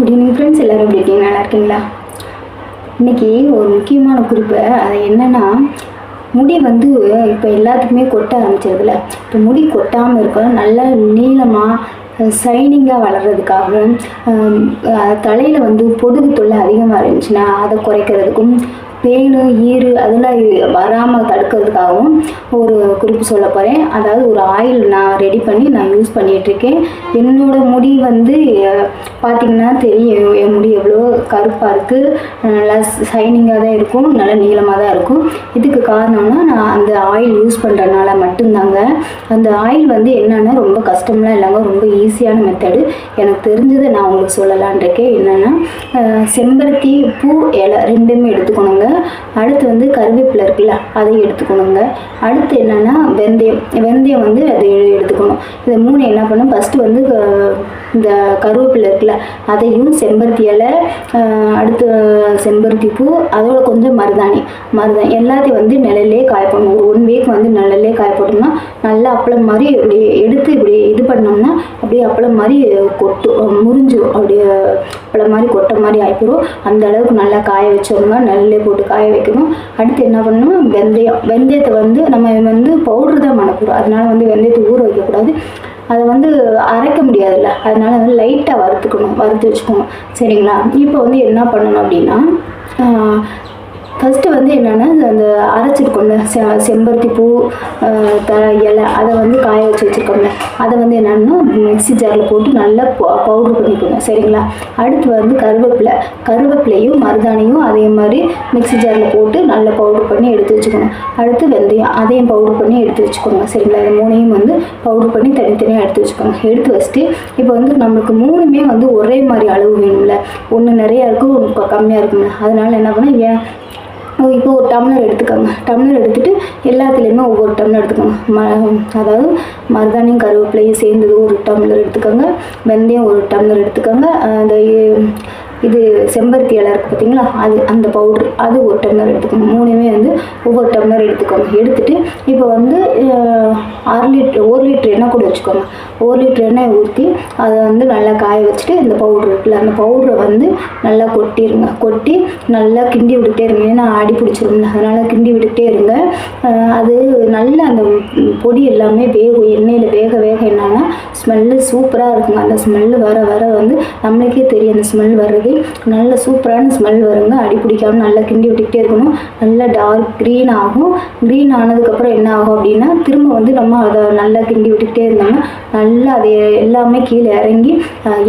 Good evening friends எல்லோரும் எப்படி இருக்கீங்க? நல்லா இருக்கீங்களா? இன்றைக்கி ஒரு முக்கியமான குறிப்பு. அது என்னென்னா முடி வந்து இப்போ எல்லாத்துக்குமே கொட்ட ஆரம்பிச்சிருதுல. இப்போ முடி கொட்டாமல் இருக்க நல்லா நீளமாக ஷைனிங்காக வளர்கிறதுக்காகவும் தலையில் வந்து பொடுகு தொல்லை அதிகமாக இருந்துச்சுன்னா அதை குறைக்கிறதுக்கும் பேனு ஈறு அதெல்லாம் வராமல் தடுக்கிறதுக்காகவும் ஒரு குறிப்பு சொல்ல போகிறேன் அதாவது ஒரு ஆயில் நான் ரெடி பண்ணி நான் யூஸ் பண்ணிகிட்ருக்கேன் என்னோடய முடி வந்து பார்த்திங்கன்னா தெரியும் என் முடி எவ்வளோ கருப்பாக இருக்குது நல்லா ஷைனிங்காக தான் இருக்கும் நல்லா நீளமாக தான் இருக்கும். இதுக்கு காரணம்னா நான் அந்த ஆயில் யூஸ் பண்ணுறதுனால மட்டும்தாங்க. அந்த ஆயில் வந்து என்னென்னா ரொம்ப கஷ்டம்லாம் இல்லைங்க. ரொம்ப ஈஸியான மெத்தடு எனக்கு தெரிஞ்சதை நான் உங்களுக்கு சொல்லலான் இருக்கேன். என்னென்னா செம்பருத்தி பூ இலை ரெண்டுமே எடுத்துக்கணுங்க. அடுத்து வந்து கருவேப்பிலை இருக்குல்ல அதை எடுத்துக்கணுங்க. அடுத்து என்னென்னா வெந்தயம். வெந்தயம் வந்து அதை எடுத்துக்கணும். இந்த மூணு என்ன பண்ணும் ஃபஸ்ட்டு வந்து இந்த கருவேப்பிலை இருக்குல்ல அதையும் செம்பருத்தி இலை அடுத்து செம்பருத்தி பூ அதோட கொஞ்சம் மருதாணி. மருதாணி எல்லாத்தையும் வந்து நிழல்லே காய போடணும். ஒரு ஒன் வீக் வந்து நிழல்லே காய போட்டோம்னா நல்லா அப்பளம் மாதிரி இப்படி எடுத்து இப்படி இது பண்ணோம்னா அப்படியே அப்பளம் மாதிரி கொட்டு முறிஞ்சிடும் அப்படியே அப்பளம் மாதிரி கொட்டை மாதிரி ஆகிப்போம் அந்த அளவுக்கு நல்லா காய வச்சோம்னா நிழல்லே போட்டு காய வைக்கணும். அடுத்து என்ன பண்ணணும் வெந்தயம். வெந்தயத்தை வந்து நம்ம வந்து பவுடர் தான் மணக்கிறோம் அதனால வந்து வெந்தயத்தை ஊற வைக்கக்கூடாது. அதை வந்து அரைக்க முடியாதுல்ல. அதனால வந்து லைட்டாக வறுத்துக்கணும். வறுத்து வச்சுக்கணும் சரிங்களா? இப்போ வந்து என்ன பண்ணணும் அப்படின்னா ஃபஸ்ட்டு வந்து என்னென்னா அந்த அரைச்சிருக்கோம்ல செ செம்பருத்தி பூ த இலை அதை வந்து காய வச்சு வச்சுருக்கோம்ல. அதை வந்து என்னென்னா மிக்சி ஜாரில் போட்டு நல்லா பவுட்ரு பண்ணிக்கோங்க சரிங்களா? அடுத்து வந்து கருவேப்பிலை. கருவேப்பிலையும் மருதாணியும் அதே மாதிரி மிக்சி ஜாரில் போட்டு நல்லா பவுட்ரு பண்ணி எடுத்து வச்சுக்கணும் அடுத்து வெந்தயம் அதையும் பவுட்ரு பண்ணி எடுத்து வச்சுக்கோங்க சரிங்களா? இது மூணையும் வந்து பவுட்ரு பண்ணி தனித்தனியாக எடுத்து வச்சுக்கோங்க. எடுத்து வச்சுட்டு இப்போ வந்து நம்மளுக்கு மூணுமே வந்து ஒரே மாதிரி அளவு வேணும்ல. ஒன்று நிறையா இருக்கும் கம்மியாக இருக்கும்ல. அதனால என்ன பண்ணால் ஏன் இப்போ ஒரு டம்ளர் எடுத்துக்கோங்க. டம்ளர் எடுத்துகிட்டு எல்லாத்துலேயுமே ஒவ்வொரு டம்ளர் எடுத்துக்கோங்க. ம அதாவது மருதாணியும் கருவேப்பிலையும் சேர்ந்தது ஒரு டம்ளர் எடுத்துக்கோங்க. வெந்தயம் ஒரு டம்ளர் எடுத்துக்கோங்க. அந்த இது செம்பருத்தி இலை இருக்குது பார்த்தீங்களா அது அந்த பவுட்ரு அது ஒரு டம்ளர் எடுத்துக்கோங்க. மூணுமே வந்து ஒவ்வொரு டம்ளர் எடுத்துக்கோங்க. எடுத்துகிட்டு இப்போ வந்து அரை லிட்ரு ஒரு லிட்ரு எண்ணெய் கூட வச்சுக்கோங்க. ஒரு லிட்ரு எண்ணெய் ஊற்றி அதை வந்து நல்லா காய வச்சுட்டு இந்த பவுட்ரு இருக்குல்ல அந்த பவுட்ரை வந்து நல்லா கொட்டிடுங்க கொட்டி நல்லா கிண்டி விட்டுட்டே இருங்க. ஏன்னா அடி பிடிச்சிருங்க அதனால் கிண்டி விட்டுட்டே இருங்க. அது நல்ல அந்த பொடி எல்லாமே வேகும். எண்ணெயில் வேக வேக என்னன்னா ஸ்மெல்லு சூப்பராக இருக்குங்க. அந்த ஸ்மெல்லு வர வர வந்து நம்மளுக்கே தெரியும். அந்த ஸ்மெல் வர்றது நல்ல சூப்பரான ஸ்மெல் வருங்க. அடி பிடிக்காமல் நல்லா கிண்டி விட்டுக்கிட்டே இருக்கணும். நல்லா டார்க் க்ரீன் ஆகும். க்ரீன் ஆனதுக்கப்புறம் என்ன ஆகும் அப்படின்னா திரும்ப வந்து நம்ம அதை நல்லா கிண்டி விட்டுக்கிட்டே இருந்தோம்னா நல்லா அது எல்லாமே கீழே இறங்கி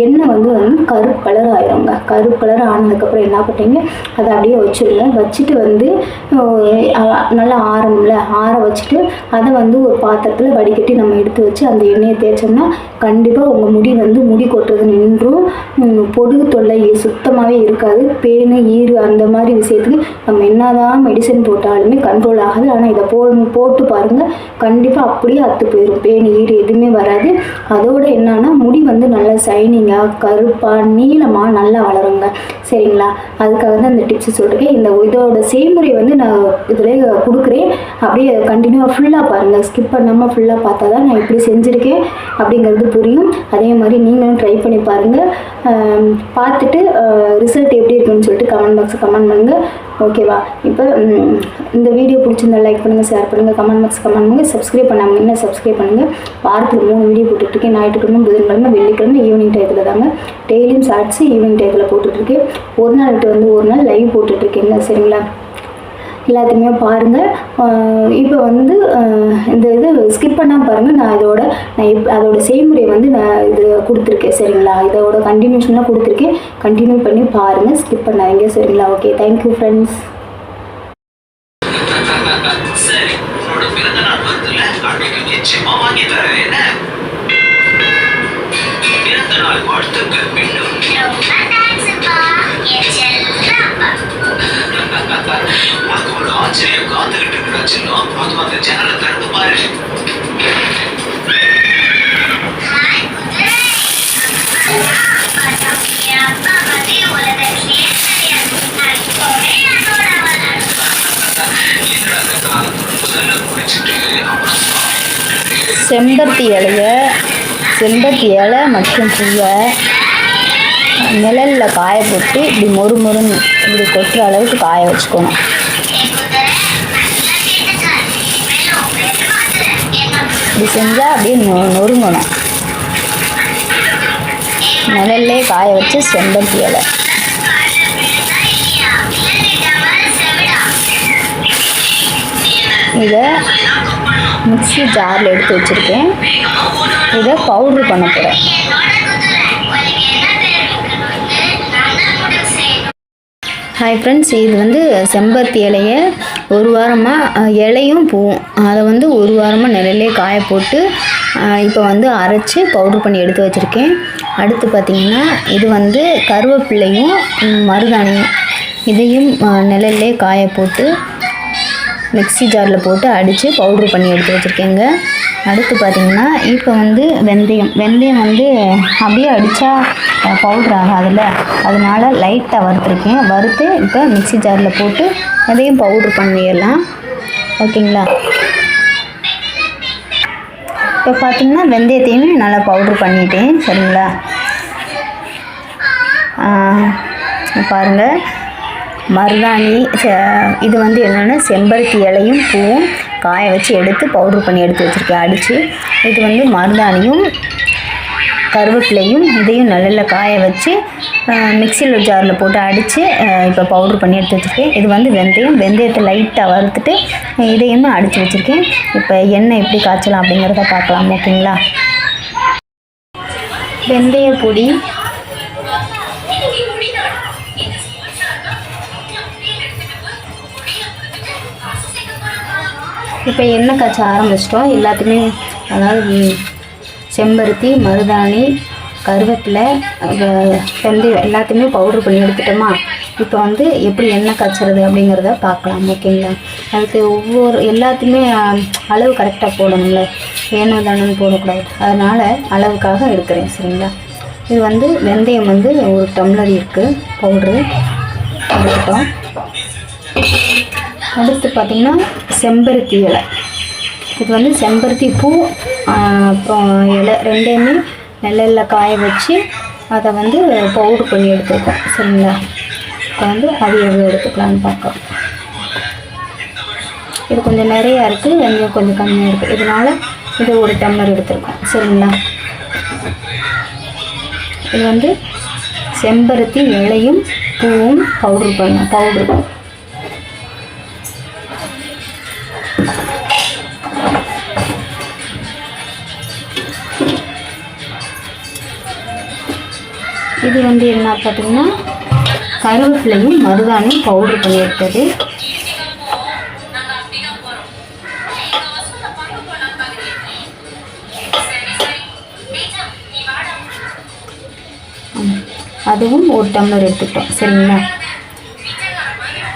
எண்ணெய் வந்து வந்து கருப்பு கலர் ஆயிருங்க. கருப்பு கலர் ஆனதுக்கப்புறம் என்ன பண்ணிங்க அதை அப்படியே வச்சுருங்க. வச்சுட்டு வந்து நல்லா ஆறணும்ல. ஆற வச்சுட்டு அதை வந்து ஒரு பாத்திரத்தில் வடிகட்டி நம்ம எடுத்து வச்சு அந்த எண்ணெயை தேய்ச்சோம்னா கண்டிப்பாக உங்கள் முடி வந்து முடி கொட்டுறது நின்றும். பொடுகு தொல்லை சுத்தமாகவே இருக்காது. பேனு ஈறு அந்த மாதிரி விஷயத்துக்கு நம்ம என்னதான் மெடிசன் போட்டாலுமே கண்ட்ரோல் ஆகாது. ஆனால் இதை போ போட்டு பாருங்கள் கண்டிப்பாக அப்படியே அத்து போயிடும் பேனு ஈறு எதுவுமே வராது. அதோட என்னன்னா முடி வந்து நல்லா ஷைனிங்காக கருப்பாக நீளமாக நல்லா வளருங்க. சரிங்களா? அதுக்காக தான் இந்த டிப்ஸ் சொல்லிருக்கேன் இந்த இதோட செய்முறை வந்து நான் இதில் கொடுக்குறேன். அப்படியே கண்டினியூவாக ஃபுல்லாக பாருங்கள் ஸ்கிப் பண்ணாமல் ஃபுல்லாக பார்த்தா தான் நான் இப்படி செஞ்சுருக்கேன் அப்படிங்கிறது புரியும். அதே மாதிரி நீங்களும் ட்ரை பண்ணி பாருங்கள் பார்த்துட்டு ரிசல்ட் எப்படி இருக்குன்னு சொல்லிட்டு கமெண்ட் பாக்ஸில் கமெண்ட் பண்ணுங்கள் ஓகேவா இப்போ இந்த வீடியோ பிடிச்சிருந்தா லைக் பண்ணுங்கள் ஷேர் பண்ணுங்கள் கமெண்ட் பாக்ஸ் கமெண்ட் பண்ணுங்கள் சப்ஸ்கிரைப் பண்ணாமல் என்ன சப்ஸ்கிரைப் பண்ணுங்கள் வாரத்தில் மூணு வீடியோ போட்டுட்ருக்கேன். ஞாயிற்றுக்கிழமை புதன்கிழமை வெள்ளிக்கிழமை ஈவினிங் டயத்தில் தாங்க டெய்லியும் ஷார்ட்ஸு ஈவினிங் டயத்தில் போட்டுட்ருக்கேன். ஒரு நாள் விட்டு வந்து ஒரு நாள் லைவ் போட்டுட்ருக்கேங்க சரிங்களா? எல்லாத்தையுமே பாருங்கள் இப்போ வந்து இந்த இது ஸ்கிப் பண்ணால் பாருங்கள் நான் இதோட நான் இப் அதோட செய்முறை வந்து நான் இது கொடுத்துருக்கேன். சரிங்களா? இதோட கண்டினியூஷனாக கொடுத்துருக்கேன். கண்டினியூ பண்ணி பாருங்கள் ஸ்கிப் பண்ணாதீங்க. சரிங்களா? ஓகே தேங்க்யூ ஃப்ரெண்ட்ஸ் சரி. உன்னோட வருதுல அன்னைக்கு நிச்சயமா வாங்கி தரேன். என்ன? நாள் வாழ்த்துக்கள் மீண்டும். காத்துக்கிட்டு இருக்கிறா அந்த ஜன்னலை திறந்து பாரு. செம்பருத்தி இலைய செம்பருத்தி இலை மற்றும் பூவை நிழலில் காய போட்டு இப்படி மொறு மொறுன்னு இப்படி கொட்டுற அளவுக்கு காய வச்சுக்கணும் இப்படி செஞ்சால் அப்படியே நொ நொறுங்கணும். நிழல்லே காய வச்சு செம்பருத்தி இலை. இதை மிக்ஸி ஜாரில் எடுத்து வச்சுருக்கேன். இதை பவுட்ரு பண்ண போகிறேன் ஹாய் ஃப்ரெண்ட்ஸ் இது வந்து செம்பருத்தி இலைய ஒரு வாரமாக இலையும் பூவும். அதை வந்து ஒரு வாரமாக நிழலே காய போட்டு இப்போ வந்து அரைச்சி பவுட்ரு பண்ணி எடுத்து வச்சுருக்கேன். அடுத்து பார்த்திங்கன்னா இது வந்து கருவேப்பிள்ளையும் மருதாணியும் இதையும் அஹ், நிழல்லே காய போட்டு மிக்ஸி ஜாரில் போட்டு அடித்து பவுட்ரு பண்ணி எடுத்து வச்சுருக்கேங்க. அடுத்து பார்த்திங்கன்னா இப்போ வந்து வெந்தயம். வெந்தயம் வந்து அப்படியே அடித்தா பவுட்ரு ஆகாதுல்ல. அதனால் லைட்டாக வறுத்துருக்கேன். வறுத்து இப்போ மிக்ஸி ஜாரில் போட்டு அதையும் பவுட்ரு பண்ணிடலாம். ஓகேங்களா? இப்போ பார்த்திங்கன்னா வெந்தயத்தையுமே நல்லா பவுட்ரு பண்ணிட்டேன். சரிங்களா? பாருங்கள் மருதாணி ச- இது வந்து என்னென்னா செம்பருத்தி இலையும் பூவும் காய வச்சு எடுத்து பவுட்ரு பண்ணி எடுத்து வச்சுருக்கேன். அடித்து இது வந்து மருதாணியும் கருவேப்பிலையும் இதையும் நல்லா காய வச்சு மிக்சியில் ஜாரில் போட்டு அடித்து இப்போ பவுட்ரு பண்ணி எடுத்து வச்சுருக்கேன். இது வந்து வெந்தயம். வெந்தயத்தை லைட்டாக வறுத்துட்டு இதையுமே அடித்து வச்சுருக்கேன். இப்போ எண்ணெய் எப்படி காய்ச்சலாம் அப்படிங்கிறத பார்க்கலாம் ஓகேங்களா? வெந்தய பொடி. இப்போ எண்ணெய் காய்ச்ச ஆரம்பிச்சிட்டோம். எல்லாத்தையுமே அதாவது செம்பருத்தி மருதாணி கருவேப்பிலை அஹ், வெந்தயம் எல்லாத்தையுமே பவுட்ரு பண்ணி எடுத்துட்டோமா? இப்போ வந்து எப்படி எண்ணெய் காய்ச்சறது அப்படிங்கிறத பார்க்கலாம் ஓகேங்களா? அதுக்கு ஒவ்வொரு எல்லாத்தையுமே அளவு கரெக்டாக போடணும்ல. ஏனோ தானோன்னு போடக்கூடாது. அதனால் அளவுக்காக எடுக்கிறேன் சரிங்களா? இது வந்து வெந்தயம் வந்து ஒரு டம்ளர் இருக்குது பவுட்ரு எடுத்துட்டோம். அடுத்து பார்த்திங்கன்னா செம்பருத்தி இலை. இது வந்து செம்பருத்தி பூ அப்புறம் இலை ரெண்டையுமே நெல்லில் காய வச்சு அதை வந்து பவுடர் பண்ணி எடுத்துருக்கோம். சரிங்களா? இப்போ வந்து அது எவ்வளோ எடுத்துக்கலான்னு பார்க்கலாம். இது கொஞ்சம் நிறையா இருக்குது வெந்தயம் கொஞ்சம் கம்மியாக இருக்குது. இதனால் இது ஒரு டம்ளர் எடுத்துருக்கோம். சரிங்களா? இது வந்து செம்பருத்தி இலையும் பூவும் பவுட்ரு பண்ண பவுட்ரு இது வந்து என்ன பார்த்தீங்கன்னா கருவேப்பிலையும் மருதாணியும் பவுட்ரு பண்ணியிருக்கிறது அதுவும் ஒரு டம்ளர் எடுத்துக்கிட்டோம் சரிங்களா?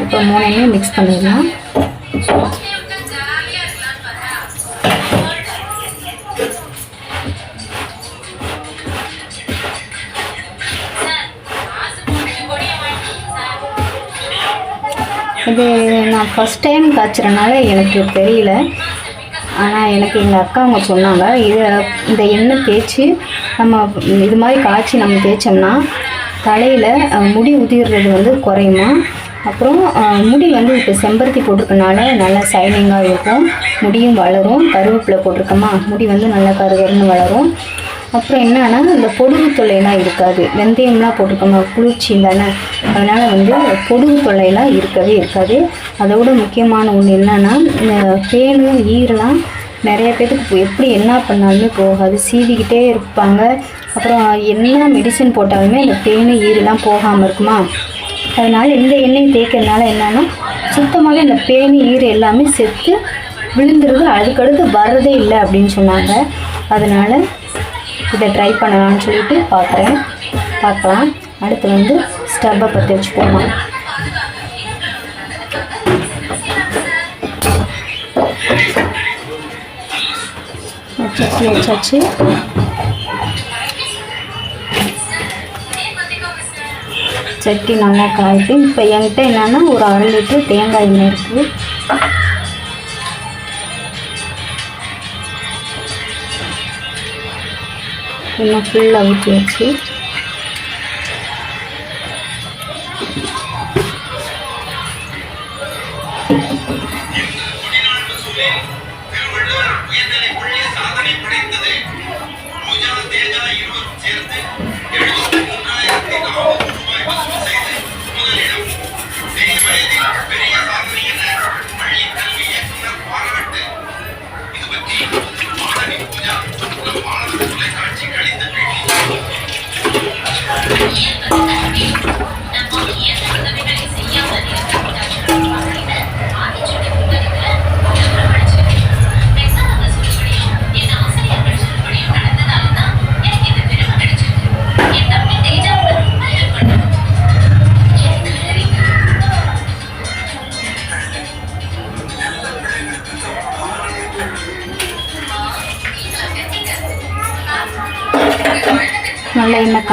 இப்போ மூணையுமே மிக்ஸ் பண்ணிடலாம். ஃபஸ்ட் டைம் காய்ச்சறனால எனக்கு தெரியல. ஆனால் எனக்கு எங்கள் அக்கா அவங்க சொன்னாங்க இதை இந்த எண்ணெய் தேய்ச்சி நம்ம இது மாதிரி காய்ச்சி நம்ம தேய்ச்சோம்னா தலையில் முடி உதிர்றது வந்து குறையுமா? அப்புறம் முடி வந்து இப்போ செம்பருத்தி போட்டிருக்கனால நல்லா சைனிங்காக இருக்கும். முடியும் வளரும். கருவேப்பிலை போட்டிருக்கோமா? முடி வந்து நல்லா கருகருன்னு வளரும். அப்புறம் என்னன்னா இந்த பொடுகு தொல்லைலாம் இருக்காது. வெந்தயம்லாம் போட்டுக்கணும் குளிர்ச்சி தானே அதனால் வந்து பொடுகு தொல்லையெல்லாம் இருக்கவே இருக்காது. அதோட முக்கியமான ஒன்று என்னன்னா இந்த பேனு ஈரெலாம் நிறைய பேத்துக்கு எப்படி என்ன பண்ணாலுமே போகாது. சீவிக்கிட்டே இருப்பாங்க. அப்புறம் என்ன மெடிசன் போட்டாலுமே இந்த பேனு ஈரெலாம் போகாமல் இருக்குமா? அதனால் இந்த எண்ணெய் தேய்க்கிறதுனால என்னன்னா சுத்தமாகவே இந்த பேனு ஈர் எல்லாமே செத்து விழுந்துருது. அதுக்கடுத்து வர்றதே இல்லை அப்படின்னு சொன்னாங்க. அதனால் இதை ட்ரை பண்ணலாம்னு சொல்லிட்டு பார்க்குறேன் பார்க்கலாம் அடுத்து வந்து ஸ்டவ்வை பற்றி வச்சுக்கோமா சட்னி வச்சாச்சு சட்டி நல்லா காய்க்கு இப்போ என்கிட்ட என்னென்னா ஒரு அரை லிட்டர் தேங்காய் எண்ணெய் இருக்குது இன்னும் ஃபுல்லாக ஊற்றி வச்சு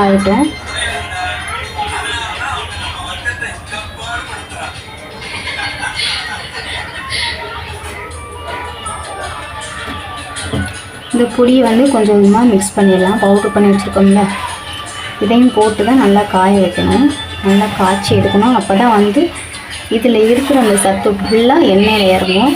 நல்லா இந்த பொடியை வந்து கொஞ்சம் கொஞ்சமாக மிக்ஸ் பண்ணிடலாம். பவுட்ரு பண்ணி வச்சுருக்கோம்ல. இதையும் போட்டு தான் நல்லா காய வைக்கணும். நல்லா காய்ச்சி எடுக்கணும். அப்போ தான் வந்து இதில் இருக்கிற அந்த சத்து ஃபுல்லாக எண்ணெயில் இறங்கும்.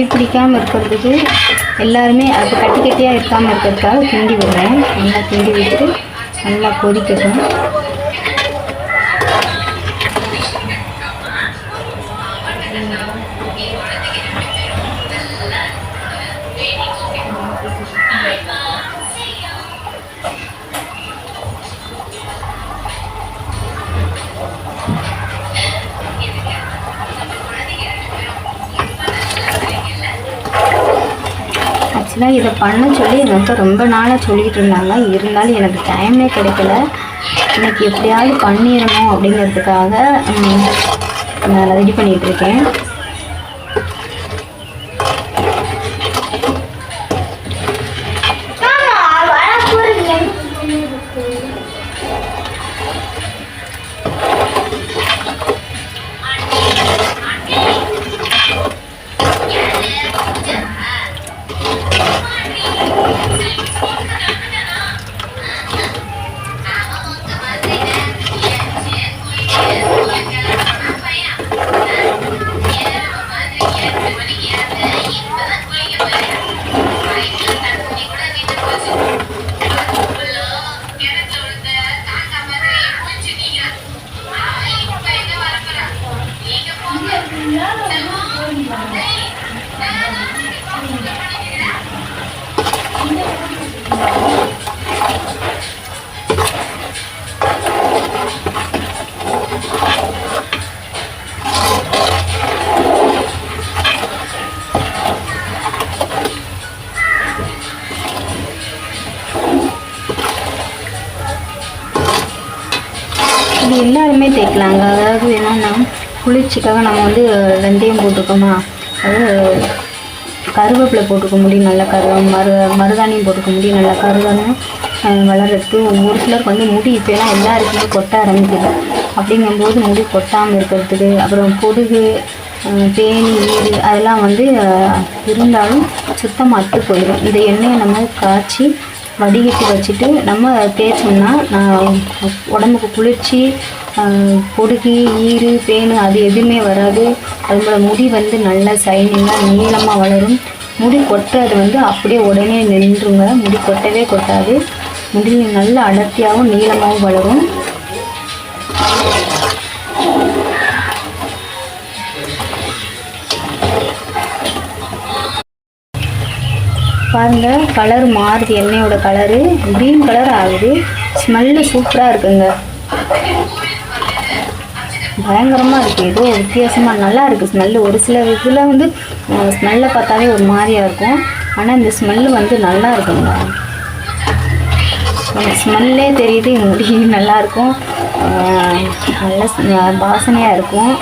அடி பிடிக்காமல் இருக்கிறதுக்கு எல்லாருமே அது கட்டி கட்டியாக இருக்காமல் இருக்கிறதுக்காக கிண்டி விடுறேன். நல்லா கிண்டி விட்டு நல்லா கொதிக்கட்டும். நான் இதை பண்ண சொல்லி எங்கள் அக்கா ரொம்ப நாளாக சொல்லிகிட்டு இருந்தாங்க. இருந்தாலும் எனக்கு டைமே கிடைக்கல. எனக்கு எப்படியாவது பண்ணிடணும் அப்படிங்கிறதுக்காக நான் ரெடி பண்ணிகிட்ருக்கேன் குளிர்ச்சிக்காக நம்ம வந்து வெந்தயம் போட்டுக்கோமா அது கருவேப்பிலை போட்டுக்க முடியும் நல்லா கரு மரு மருதாணியும் போட்டுக்க முடியும் நல்லா கருதானியும் வளர்கிறதுக்கு ஒரு சிலருக்கு வந்து முடி இப்போலாம் எல்லாருக்குமே கொட்ட ஆரம்பிக்குது. அப்படிங்கும்போது முடி கொட்டாமல் இருக்கிறதுக்கு அப்புறம் பொடுகு தேனி ஈடு அதெல்லாம் வந்து இருந்தாலும் சுத்தமாக அத்து போயிடும் இந்த எண்ணெயை நம்ம காய்ச்சி வடிகட்டி வச்சுட்டு நம்ம தேய்ச்சோம்னா நான் உடம்புக்கு குளிர்ச்சி பொடுகு ஈறு பேனு அது எதுவுமே வராது. அதோட முடி வந்து நல்லா சைனிங்காக நீளமாக வளரும். முடி கொட்டுறது வந்து அப்படியே உடனே நின்றுங்க. முடி கொட்டவே கொட்டாது. முடி நல்ல அடர்த்தியாகவும் நீளமாகவும் வளரும். பாருங்க கலர் மாறுது. எண்ணெயோட கலரு க்ரீன் கலர் ஆகுது. ஸ்மெல்லு சூப்பராக இருக்குங்க. பயங்கரமாக இருக்குது ஏதோ வித்தியாசமாக நல்லா இருக்குது ஸ்மெல்லு ஒரு சில இதில் வந்து ஸ்மெல்லை பார்த்தாவே ஒரு மாதிரியாக இருக்கும். ஆனால் இந்த ஸ்மெல்லு வந்து நல்லா இருக்குங்க ஸ்மெல்லே தெரியுது முடி நல்லாயிருக்கும் நல்ல வாசனையாக இருக்கும்.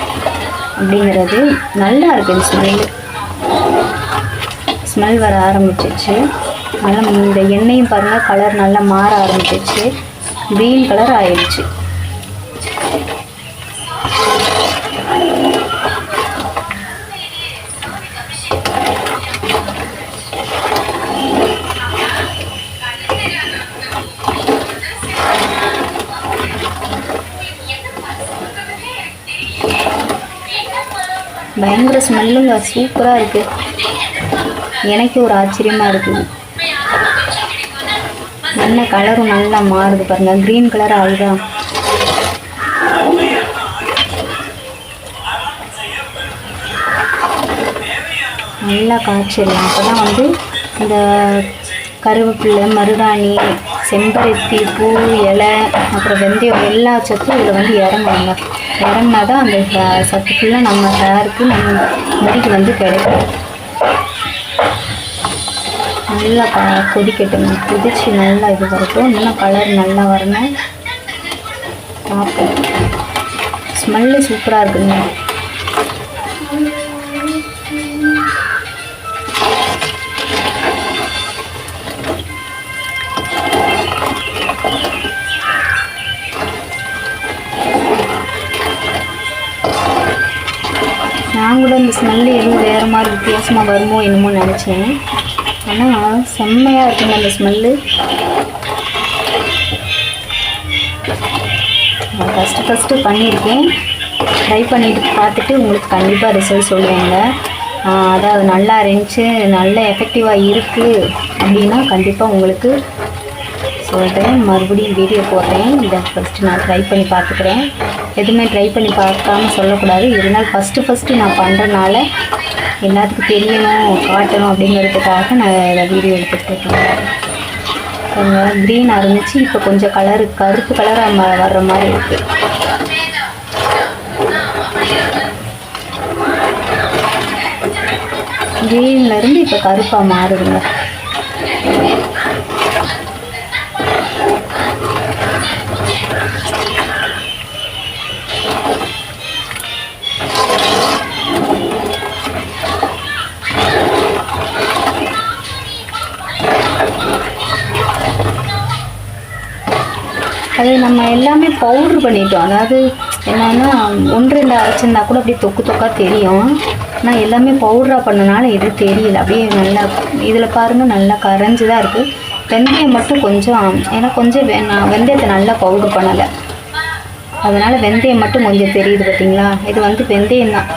அப்படிங்கிறது நல்லா இருக்கு இந்த ஸ்மெல்லு ஸ்மெல் வர ஆரம்பிச்சிச்சு நல்லா இந்த எண்ணெயும் பாருங்கள் கலர் நல்லா மாற ஆரம்பிச்சிச்சு க்ரீன் கலர் ஆயிடுச்சு பயங்கர ஸ்மெல்லுங்க சூப்பராக இருக்குது எனக்கு ஒரு ஆச்சரியமாக இருக்குது நல்ல கலரும் நல்லா மாறுது பாருங்க. க்ரீன் கலர் ஆகுதா நல்லா காய்ச்சிடலாம் அப்போ தான் வந்து இந்த கருவேப்பிலை மருதாணி செம்பருத்தி பூ இலை அப்புறம் வெந்தயம் எல்லா சத்தும் இதில் வந்து இறங்குவாங்க. இறங்கினா தான் அந்த ச- சத்து ஃபுல்லாக நம்ம ஹேருக்கு நம்ம முடிக்கு வந்து கிடைக்கும். நல்லா க கொதிக்கட்டுங்க. கொதிச்சு நல்லா இது வரட்டும். இன்னும் கலர் நல்லா வரணும். பார்ப்போம். ஸ்மெல்லு சூப்பராக இருக்குங்க. கூட இந்த ஸ்மெல்லு எதுவும் வேறு மாதிரி வித்தியாசமாக வருமோ என்னமோ நினச்சேன். ஆனால் செம்மையாக இருக்குங்க அந்த ஸ்மெல்லு நான் ஃபஸ்ட்டு ஃபஸ்ட்டு பண்ணியிருக்கேன். ட்ரை பண்ணிட்டு பார்த்துட்டு உங்களுக்கு கண்டிப்பாக ரிசல்ட் சொல்லுவாங்க. அதாவது நல்லா இருந்துச்சு நல்ல எஃபெக்டிவாக இருக்குது அப்படின்னா கண்டிப்பாக உங்களுக்கு சொல்கிறேன் மறுபடியும் வீடியோ போடுறேன். இதை ஃபஸ்ட்டு நான் ட்ரை பண்ணி பார்த்துக்கிறேன். எதுவுமே ட்ரை பண்ணி பார்க்காம சொல்லக்கூடாது. இருந்தாலும் ஃபஸ்ட்டு ஃபஸ்ட்டு நான் பண்ணுறனால எல்லாத்துக்கும் தெரியணும் காட்டணும் அப்படிங்கிறதுக்காக நான் இதை வீடியோ எடுத்துகிட்டு கொஞ்சம் க்ரீனாக இருந்துச்சு. இப்போ கொஞ்சம் கலரு கருப்பு கலராக வர்ற மாதிரி இருக்குது க்ரீன்லேருந்து இப்போ கருப்பாக மாறுதுங்க. அது நம்ம எல்லாமே பவுட்ரு பண்ணிட்டோம். அதாவது என்னன்னா ஒன்று ரெண்டு அரைச்சிருந்தா கூட அப்படியே தொக்கு தொக்காக தெரியும். ஆனால் எல்லாமே பவுடராக பண்ணனால இது தெரியல. அப்படியே நல்லா இதில் பாருங்கள் நல்லா கரைஞ்சி தான் இருக்குது வெந்தயம் மட்டும் கொஞ்சம் ஏன்னா கொஞ்சம் வெ- நான் வெந்தயத்தை நல்லா பவுட்ரு பண்ணலை. அதனால் வெந்தயம் மட்டும் கொஞ்சம் தெரியுது பார்த்தீங்களா இது வந்து வெந்தயம் தான்.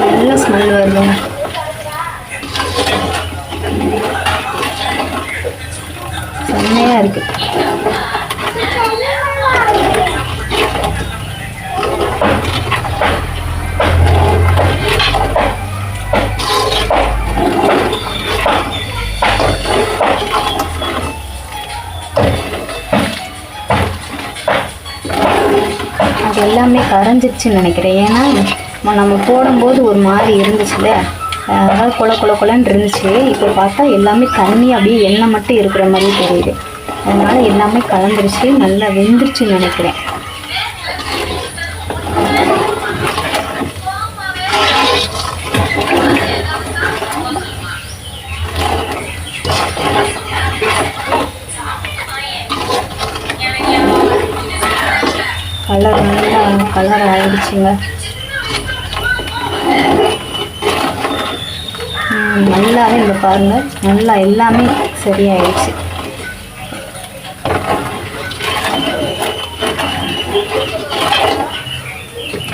நல்ல ஸ்மெல் வருதுங்க. செம்மையாக அது எல்லாமே கரைஞ்சிருச்சுன்னு நினைக்கிறேன். ஏன்னா நம்ம போடும்போது ஒரு மாதிரி இருந்துச்சுல்ல? அதாவது கொல கொல கொலன்னு இருந்துச்சு. இப்போ பார்த்தா எல்லாமே தண்ணி அப்படியே எண்ணெய் மட்டும் இருக்கிற மாதிரி தெரியுது. அதனால் எல்லாமே கலந்துருச்சு நல்லா வெந்துருச்சுன்னு நினைக்கிறேன். கலர் நல்லா கலர் ஆகிடுச்சுங்க நல்லாவே இந்த பாருங்க. நல்லா எல்லாமே சரியாயிடுச்சு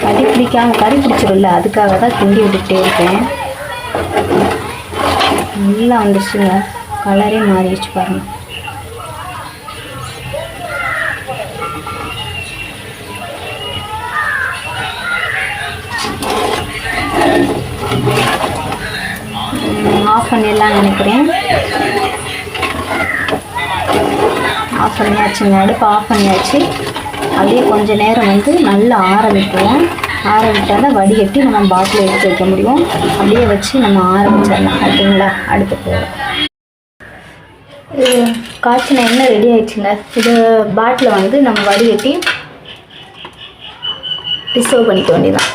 கறி பிடிக்காம கறி பிடிச்சிரும்ல அதுக்காக தான் கிண்டி விட்டுக்கிட்டே இருக்கேன். நல்லா வந்துச்சுங்க கலரே மாறிடுச்சு பாருங்க. ஆஃப் பண்ணிடலாம் நினைக்கிறேன். ஆஃப் பண்ணியாச்சுங்க. அடுப்பு ஆஃப் பண்ணியாச்சு. அப்படியே கொஞ்ச நேரம் வந்து நல்லா ஆரம்பிப்போம் ஆற விட்டால் தான் வடிகட்டி நம்ம பாட்டில் எடுத்து வைக்க முடியும். அப்படியே வச்சு நம்ம ஆற வச்சிடலாம் ஓகேங்களா? அடுத்து போகிறோம் இது காய்ச்சின எண்ணெய் ரெடி ஆயிடுச்சுங்க. இது பாட்டில் வந்து நம்ம வடிகட்டி டிஸ்டர்வ் பண்ணிக்க வேண்டியதான்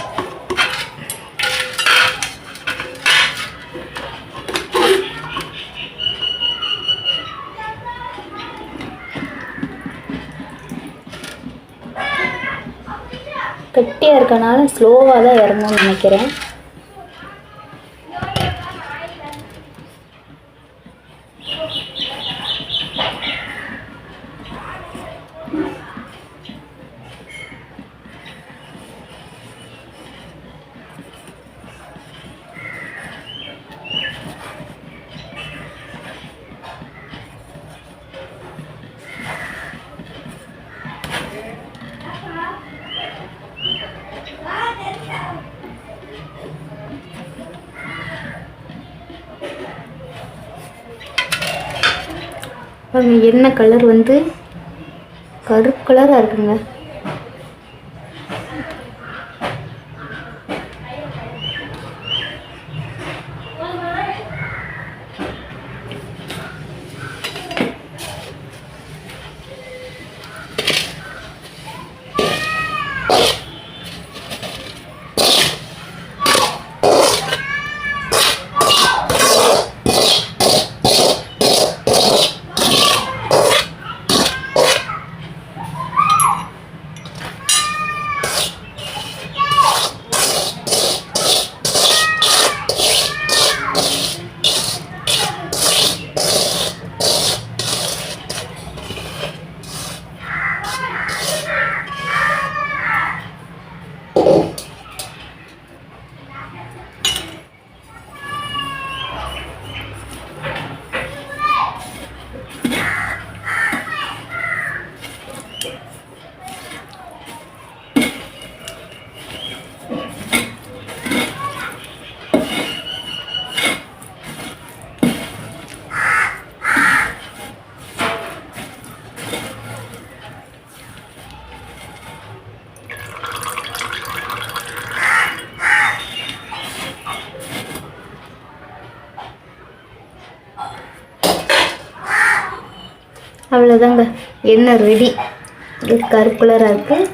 கட்டியாக இருக்கனால ஸ்லோவாக தான் இறங்கும்னு நினைக்கிறேன். பாருங்கள் என்ன கலர் வந்து கருப்பு கலராக இருக்குங்க. அவ்வளோதாங்க எண்ணெய் ரெடி இது கருப்பு இருக்குது